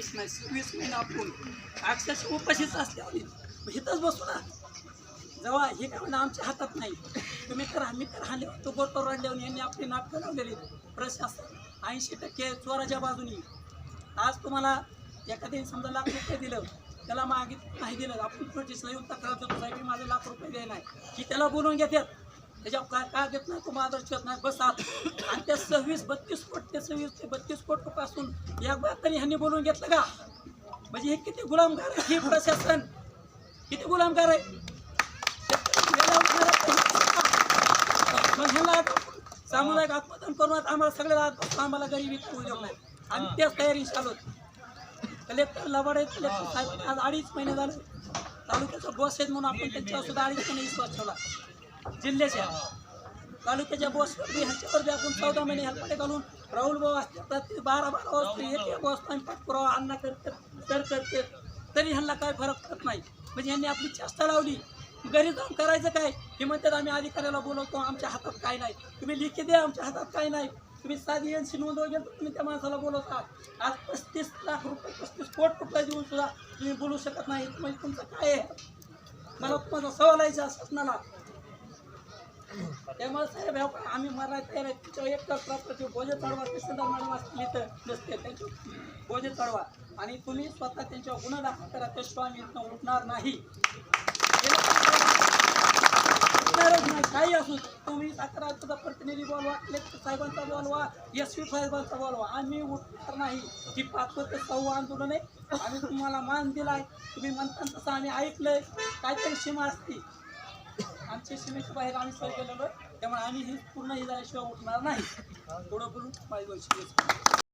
Office नाही सव्वीस महिने आपण अक्षरशः उपाशीच असल्यावर हिथंच बसू ना. जेव्हा हे काय म्हणा आमच्या हातात नाही. तुम्ही करा मी तर हाले तो बोटवर आणल्यावर यांनी आपली नाटकं लावलेली प्रशासन ऐंशी टक्के चोराच्या बाजूनी. आज तुम्हाला एखाद्याने समजा लाख रुपये दिलं त्याला मागित नाही दिलं आपण नोटीसला येऊन तक्रार देतो साहेब मी लाख रुपये द्यायला नाही की त्याला बोलवून घेतात त्याच्यावर काय काय देत नाही तो माझा शिवत नाही बसात. आणि त्या सव्वीस बत्तीस कोट ते सव्वीस ते बत्तीस कोटपासून या तरी ह्यांनी बोलवून घेतलं का? म्हणजे हे किती गुलामगार आहे हे प्रशासन. किती गुलामगार आहे. सामुदायिक आत्मदान करून आम्हाला सगळ्याला आम्हाला गरिबी उद्योग नाही आम्ही त्याच तयारी चालू कलेक्टर लबाडे कलेक्टर साहेब आज अडीच महिने झाले. तालुक्याचा बॉस आहेत म्हणून आपण त्यांच्यावर सुद्धा अडीच महिने विश्वास ठेवला. जिल्ह्याच्या तालुक्याच्या बॉसवर बी ह्याच्यावर बी आपण चौदा महिने हेल्पडे घालून राहुल भाऊ असतात ते बारा बारा वाजता एक एक वाजता आम्ही पाठपुरावा अण्णा करतात तर करते तरी ह्यांना काय फरक पडत नाही. म्हणजे ह्यांनी आपली चेष्टा लावली. घरी जाऊन करायचं काय? हे म्हणतात आम्ही अधिकाऱ्याला बोलवतो आमच्या हातात काय नाही. तुम्ही लिखी द्या आमच्या हातात काय नाही. तुम्ही साधी एनसी नोंदवा गेलो तुम्ही त्या माणसाला बोलवता. आज पस्तीस लाख रुपये पस्तीस कोट रुपये देऊन सुद्धा तुम्ही बोलू शकत नाही. म्हणजे तुमचं काय आहे? मला तुम्हाला सवाल आहे शासनाला त्यामुळे साहेब आम्ही मरायला तयार आहे एक प्रॉपर्टी बोजे चढवा तहसीलदार मॅडम असतील तर नसते. त्यांची बोजे चढवा. आणि तुम्ही स्वतः त्यांच्यावर गुन्हा दाखल करा त्याशिवाय आम्ही इथनं उठणार नाही. काही असू तुम्ही साखराचा प्रतिनिधी बोलवा कलेक्टर साहेबांचा बोलवा एस पी साहेबांचा बोलवा. आम्ही उठणार नाही. जी पाचवं ते सव्वा आंदोलन आहे. आम्ही तुम्हाला मान दिलाय. तुम्ही म्हणता तसं आम्ही ऐकलंय. काहीतरी सीमा असती. आमच्या सीमेच्या बाहेर आम्ही सर गेलेलो त्यामुळे आम्ही ही पूर्ण ही झाल्याशिवाय उठणार नाही. थोडं बोलून माझी